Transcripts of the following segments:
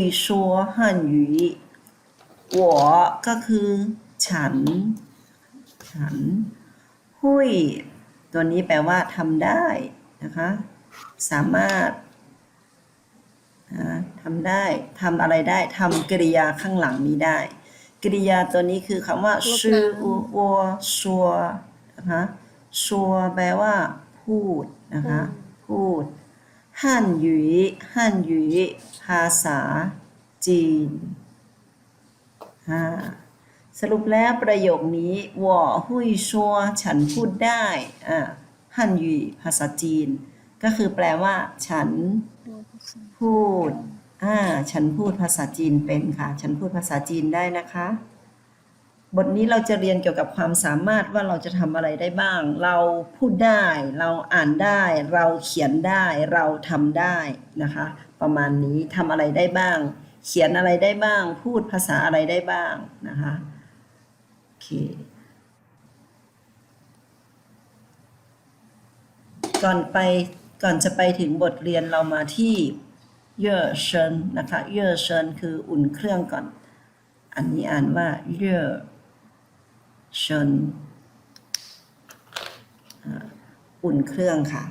ยชัวฮั่นยูก็คือฉัน ฉัน หุย ตัวนี้แปลว่าทำได้นะคะ สามารถทำได้ทำอะไรได้ทำกริยาข้างหลังนี้ได้ กริยาตัวนี้คือคำว่าชื่ออูวัวชัวนะคะชัวแปลว่า พูดนะคะ พูด ฮั่นหยุฮันหยุภาษาจีนสรุปแล้วประโยคนี้ว่าหุยชัวฉันพูดได้ฮั่นหยุภาษาจีน ก็คือแปลว่า ฉันพูดอ่ฉันพูดภาษาจีนเป็นค่ะ ฉันพูดภาษาจีนได้นะคะ บทนี้เราจะเรียนเกี่ยวกับความสามารถว่าเราจะทำอะไรได้บ้าง เราพูดได้ เราอ่านได้ เราเขียนได้ เราทำได้นะคะ ประมาณนี้ทำอะไรได้บ้าง เขียนอะไรได้บ้าง พูดภาษาอะไรได้บ้างนะคะโอเคก่อนไปก่อนจะไปถึงบทเรียนเรามาที่เย่อเชิญนะคะเย่อเชิญคืออุ่นเครื่องก่อน อันนี้อ่านว่าเย่อ เชิญอ่าอุ่นเครื่องค่ะ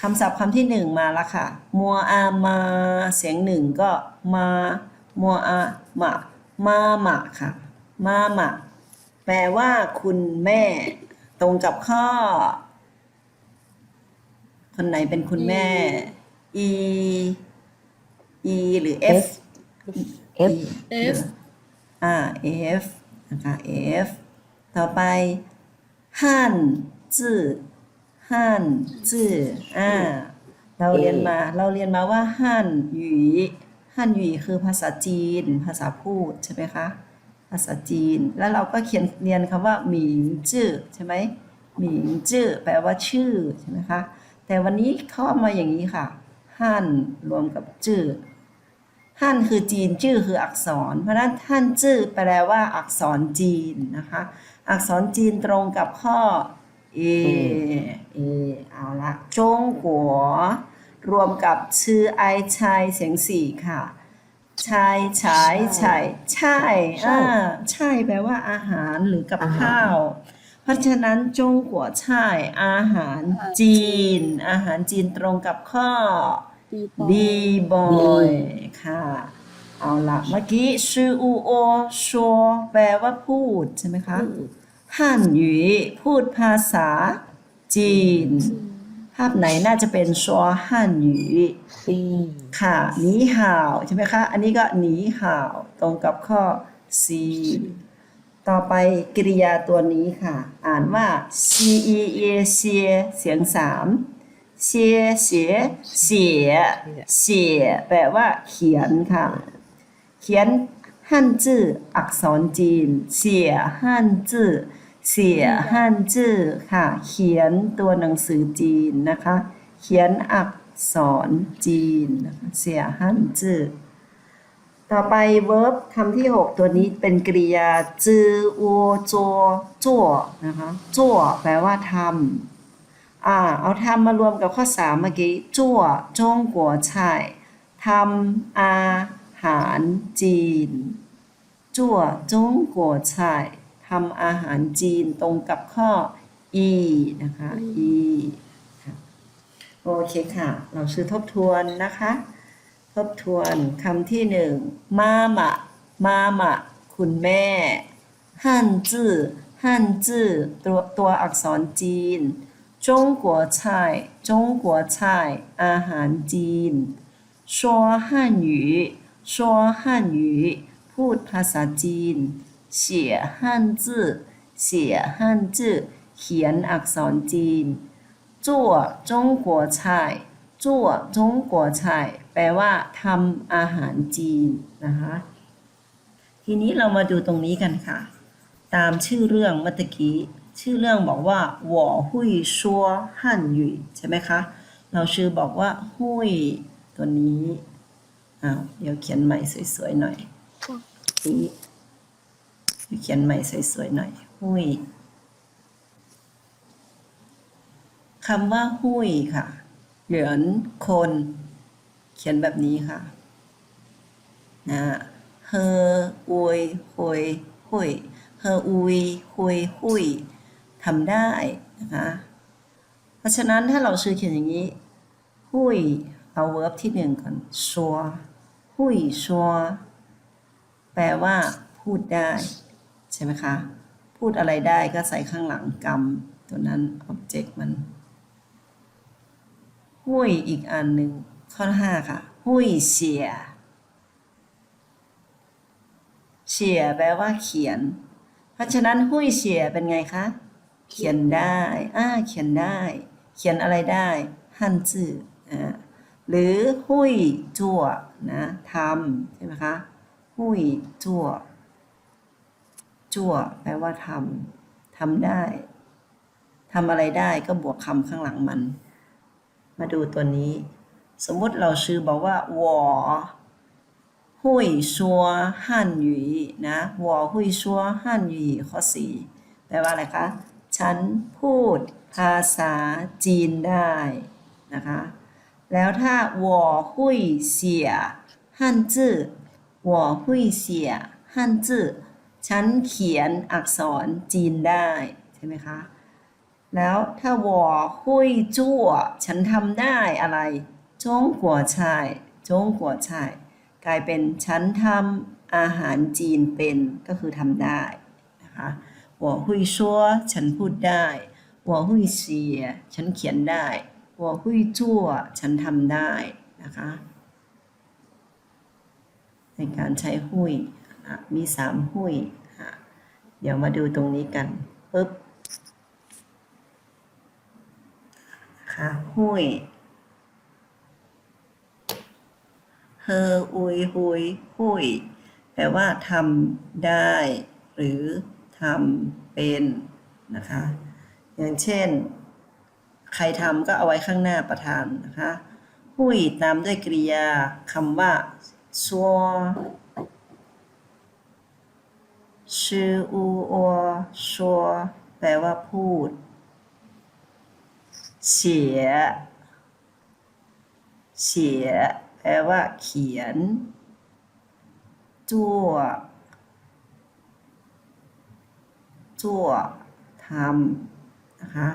คำศัพท์คำที่หนึ่งมาแล้วค่ะ มัวอามาเสียงหนึ่งก็มา มัวอามามาหมาค่ะ มาหมาแปลว่าคุณแม่ ตรงกับข้อ คนไหนเป็นคุณแม่ e e หรือ f F F อ่า f นะคะ f ต่อไปฮั่นจื่อฮั่นจื่ออ่าเราเรียนมาเราเรียนมาว่าฮั่นหยีฮั่นหยีคือภาษาจีน ภาษาพูดใช่ไหมคะภาษาจีน แล้วเราก็เขียนเรียนคำว่าหมิงจื่อใช่ไหมหมิงจื่อแปลว่าชื่อใช่ไหมคะแต่วันนี้เข้ามาอย่างนี้ค่ะฮั่นรวมกับจื่อฮั่นคือจีนจื้อคืออักษร เพราะฉะนั้นฮั่นจื้อแปลว่าอักษรจีนนะคะ อักษรจีนตรงกับข้อเอเอเอาละจงกัว รวมกับชื่อไอชายเสียงสี่ค่ะชายฉายฉายใช่อ่าใช่แปลว่าอาหารหรือกับอาหารข้าว เพราะฉะนั้นจงกัวใช่อาหารจีน อาหารจีนตรงกับข้อดีบอยบีบอยค่ะ เอาละเมื่อกี้ชื่ออูโอชัวแปลว่าพูดใช่ไหมคะฮั่นหยีพูดภาษาจีน ภาพไหนน่าจะเป็นชัวฮั่นหยีซีค่ะหนีห่าวใช่ไหมคะ อันนี้ก็หนีห่าวตรงกับข้อ C ต่อไปกริยาตัวนี้ค่ะ อ่านว่า C E A เสียเสียงสามเสียเสียเสียเสียแปลว่าเขียนค่ะ เขียนฮั่นจื่ออักษรจีนเสียฮั่นจื่อเสียฮั่นจื่อค่ะ เขียนตัวหนังสือจีนนะคะ เขียนอักษรจีนนะคะเสียฮั่นจื่อต่อไป verb คำที่ 6 ตัวนี้เป็นกริยาจืออัวจัวจั่วนะคะจั่วแปลว่าทำอ่าเอาทำมารวมกับข้อ 3 เมื่อกี้จั่วจงกัวช่ายทำอา หารจีน จั่วจงกัวช่ายทำอาหารจีนตรงกับข้อ e นะคะ e ค่ะโอเคค่ะ เราชื่อทบทวนนะคะ ทบทวนคำที่หนึ่งมามะมามะคุณแม่ฮั่นจื่อฮั่นจื่อตัวตัวอักษรจีนจงกัวช่ายจงกัวช่ายอาหารจีน说汉语说汉语พูดภาษาจีน写汉字写汉字เขียนอักษรจีน จั่วจงกัวช่ายจั่วจงกัวช่ายแปลว่าทำอาหารจีนนะคะ ทีนี้เรามาดูตรงนี้กันค่ะ ตามชื่อเรื่องเมื่อตะกี้ ชื่อเรื่องบอกว่า我会说汉语ใช่ไหมคะ เราชื่อบอกว่าหุยตัวนี้ อ้าวเดี๋ยวเขียนใหม่สวยๆหน่อยนี่เขียนใหม่สวยๆหน่อย หุยคำว่าหุยค่ะ เหรียญคน เขียนแบบนี้ค่ะนะเฮออุยฮุยฮุยเฮออุยฮุยฮุยทำได้นะคะเพราะฉะนั้นถ้าเราชื่อเขียนอย่างนี้ หุยเอา verb ที่หนึ่งก่อนชัว หุยชัวแปลว่า พูดได้ ใช่ไหมคะ พูดอะไรได้ก็ใส่ข้างหลังกรรม ตัวนั้น object มันหุยอีกอันหนึ่งข้อห้าค่ะหุยเสียเฉียแปลว่าเขียน เพราะฉะนั้นหุ้ยเฉียเป็นไงคะ เขียนได้ อ่า เขียนได้ เขียนอะไรได้ ฮันจื่ออ่า หรือหุยจั่วนะทำใช่ไหมคะหุยจั่วจั่วแปลว่าทำทำได้ทำอะไรได้ก็บวกคำข้างหลังมัน มาดูตัวนี้ สมมติเราชื่อบอกว่าวอหุยชัวฮั่นหยีนะวอหุยชัวฮั่นหยีข้อสี่แปลว่าอะไรคะ ฉันพูดภาษาจีนได้นะคะ แล้วถ้า我会写汉字我会写汉字ฉันเขียนอักษรจีนได้ใช่ไหมคะ แล้วถ้า我会做ฉันทำได้อะไรจงกัวชายจงกัวชายกลายเป็นฉันทำอาหารจีนเป็นก็คือทำได้นะคะ我会说ฉันพูดได้我会写ฉันเขียนได้ หัวหุยจั่วฉันทำได้นะคะ ในการใช้หุยมีสามหุยเดี๋ยวมาดูตรงนี้กันปึ๊บค่ะหุยเฮออุยหุยหุยแปลว่าทำได้ หรือทำเป็นนะคะ อย่างเช่น ใครทำก็เอาไว้ข้างหน้าประธานนะคะหุยตามด้วยกริยาคำว่าชัวชื่ออูอชัวแปลว่าพูดเฉียเฉีย แปลว่าเขียนจั่วจั่วทำนะคะ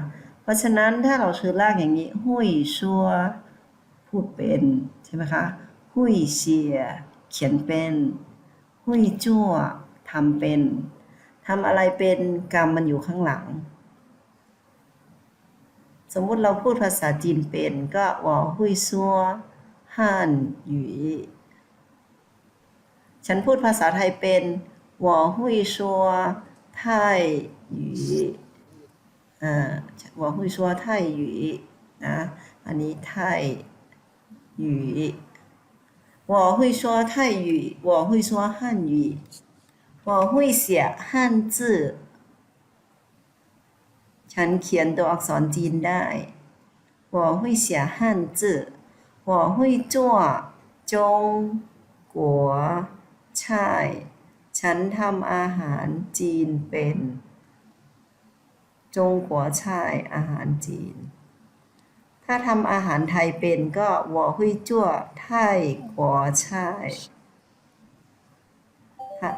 ราะฉะนั้นถ้าเราซื้อลากอย่างนี้ หุยชัวพูดเป็นใช่ไหมคะ หุยเสีย เขียนเป็น หุยจั่วทำเป็นทำอะไรเป็นกรรมมันอยู่ข้างหลัง สมมุติเราพูดภาษาจีนเป็นก็ว่าหุยซัวฮั่นหยีฉันพูดภาษาไทยเป็นว่าหุยซัวไทยหยี า我会说泰语นะ อันนี้ไทย语我会说泰语我会说汉语我会写汉字ฉันเขียนตัวอักษรจีนได้我会写汉字我会做中国菜ฉันทำอาหารจีนเป็น จงกัวชายอาหารจีน ถ้าทำอาหารไทยเป็นก็วอหุยจั่วไทยกัวชายค่ะ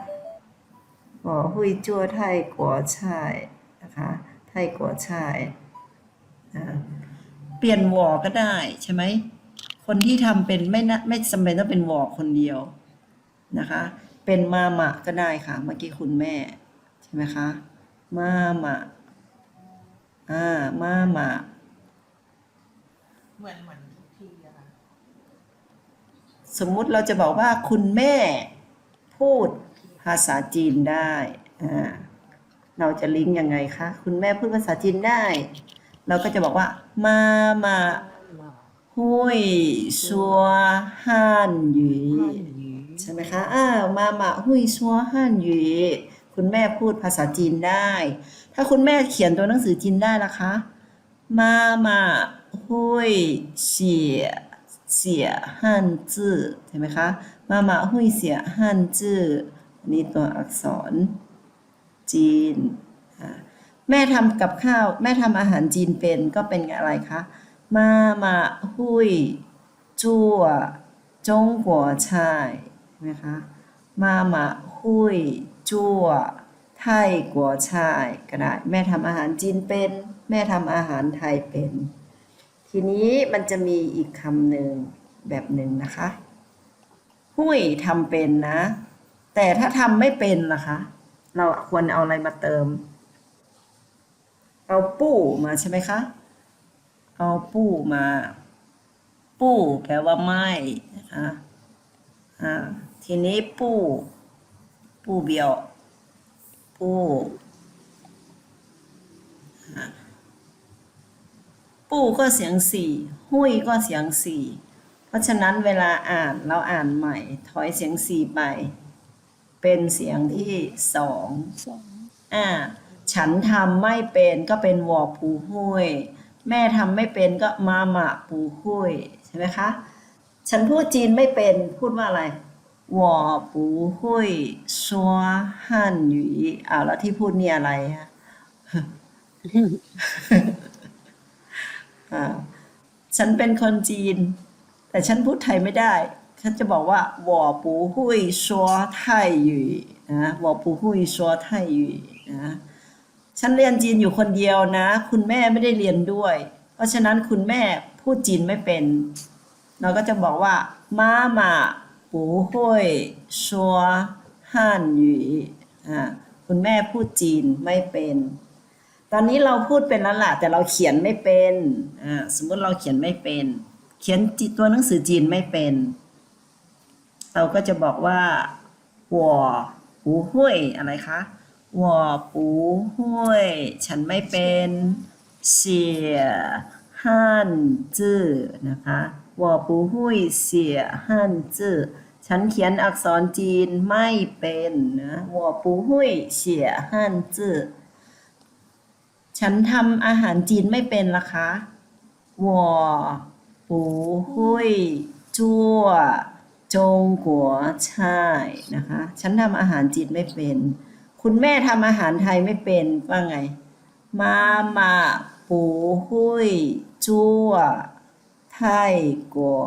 วอหุยจั่วไทยกัวชายนะคะไทยกัวช่ายเปลี่ยนวอก็ได้ใช่ไหมคนที่ทำเป็นไม่นะไม่จำเป็นต้องเป็นวอคนเดียวนะคะ เป็นมามะก็ได้ค่ะ เมื่อกี้คุณแม่ใช่ไหมคะ มามะ อ่ามามะเหมือนเหมือนทุกทีอะค่ะสมมุติเราจะบอกว่าคุณแม่พูดภาษาจีนได้อ่าเราจะลิงก์ยังไงคะ คุณแม่พูดภาษาจีนได้ เราก็จะบอกว่า มามาหุยชัวฮั่นหยีใช่ไหมคะอ้าวมามาหุยชัวฮั่นหยี คุณแม่พูดภาษาจีนได้ ถ้าคุณแม่เขียนตัวหนังสือจีนได้ล่ะคะมามาหุยเสียเสียฮั่นจื่อใช่ไหมคะมามาหุยเสียฮั่นจื่ออันนี้ตัวอักษรจีนแม่ทำกับข้าว แม่ทำอาหารจีนเป็นก็เป็นอะไรคะ มามาหุยจั่วจงกัวชายไหมคะมามาหุย จั่วไทยกัวช่ายก็ได้แม่ทำอาหารจีนเป็น แม่ทำอาหารไทยเป็น ทีนี้มันจะมีอีกคำหนึ่งแบบหนึ่งนะคะหุยทำเป็นนะ แต่ถ้าทำไม่เป็นล่ะคะ เราควรเอาอะไรมาเติม เอาปู้มาใช่ไหมคะ เอาปู้มา ปู้แปลว่าไม่นะคะอ่าทีนี้ปู้ ปู้เบียวปู้อ่าปูก็เสียงสี่หุยก็เสียงสี่เพราะฉะนั้นเวลาอ่านเราอ่านใหม่ ถอยเสียงสี่ไป เป็นเสียงที่สองอ่าฉันทำไม่เป็นก็เป็นวอปูหุยแม่ทำไม่เป็นก็มาหมาปูหุยใช่ไหมคะ ฉันพูดจีนไม่เป็นพูดว่าอะไร วอปูหุยชัวฮั่นหยีอ้าวแล้วที่พูดนี่อะไรฮะ อ่า ฉันเป็นคนจีน แต่ฉันพูดไทยไม่ได้ ฉันจะบอกว่า我不会说泰语นะ我不会说泰语นะฉันเรียนจีนอยู่คนเดียวนะ คุณแม่ไม่ได้เรียนด้วย เพราะฉะนั้นคุณแม่พูดจีนไม่เป็น เราก็จะบอกว่ามาม่า 不会说汉语อ่าคุณแม่พูดจีนไม่เป็น ตอนนี้เราพูดเป็นแล้วล่ะแต่เราเขียนไม่เป็นอ่าสมมติเราเขียนไม่เป็น เขียนจีตัวหนังสือจีนไม่เป็น เราก็จะบอกว่า我不会อะไรคะ我不会ฉันไม่เป็น写汉字นะคะ 我不会写汉字ฉันเขียนอักษรจีนไม่เป็นนะ我不会写汉字ฉันทำอาหารจีนไม่เป็นละคะ我不会做จงกัวช่ายนะคะ ฉันทำอาหารจีนไม่เป็น คุณแม่ทำอาหารไทยไม่เป็นว่าไง มามาปูหุยจั่ว ไทยกัว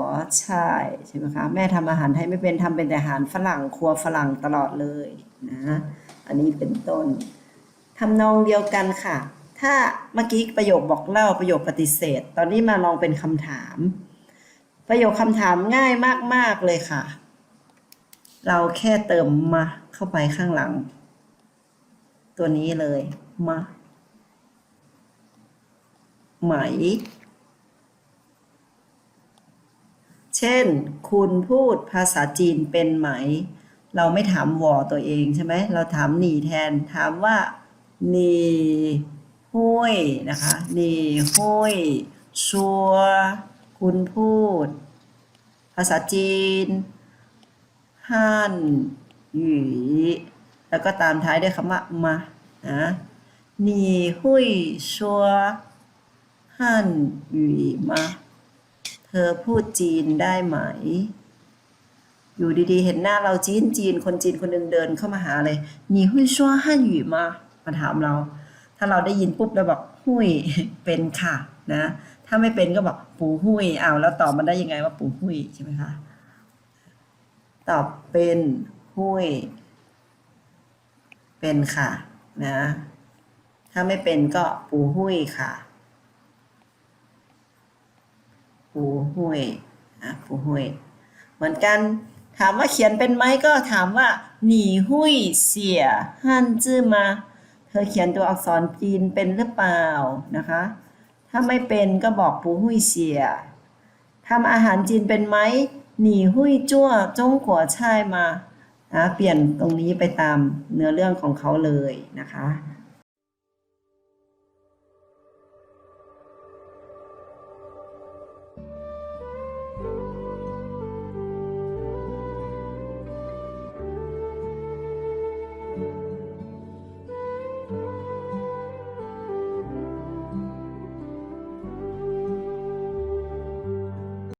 ช่ายใช่ไหมคะแม่ทำอาหารไทยไม่เป็นทำเป็นแต่อาหารฝรั่งครัวฝรั่งตลอดเลยนะอันนี้เป็นต้นทำนองเดียวกันค่ะ ถ้าเมื่อกี้ประโยคบอกเล่าประโยคปฏิเสธ ตอนนี้มาลองเป็นคำถาม ประโยคคำถามง่ายมาก ๆเลยค่ะ เราแค่เติมมาเข้าไปข้างหลัง ตัวนี้เลยมาไหม เช่น คุณพูดภาษาจีนเป็นไหม เราไม่ถามวอตัวเองใช่ไหม เราถามหนีแทน ถามว่าหนีห้วยนะคะหนีห้วยชัว คุณพูด ภาษาจีนฮั่นหยีแล้วก็ตามท้ายด้วยคำว่ามานะหนีหุยชัวฮั่นหยีมา ธอพูดจีนได้ไหม อยู่ดีๆ เห็นหน้าเราจีนจีนคนจีนคนหนึ่งเดินเข้ามาหาเลยหนีหุยชัวฮั่นหยีมามาถามเรา ถ้าเราได้ยินปุ๊บเราบอกหุยเป็นค่ะนะ ถ้าไม่เป็นก็บอกปูหุยอ้าวแล้วตอบมันได้ยังไงว่าปูหุยใช่ไหมคะตอบเป็นหุยเป็นค่ะนะ ถ้าไม่เป็นก็ปูหุยค่ะ ปูหุยอะปูหุยเหมือนกัน ถามว่าเขียนเป็นไหมก็ถามว่าหนีหุยเสียฮั่นจื้อมา เธอเขียนตัวอักษรจีนเป็นหรือเปล่านะคะ ถ้าไม่เป็นก็บอกปูหุยเสียทำอาหารจีนเป็นไหมหนีหุยจั่วจงกัวช่ายมานะเปลี่ยนตรงนี้ไปตามเนื้อเรื่องของเขาเลยนะคะ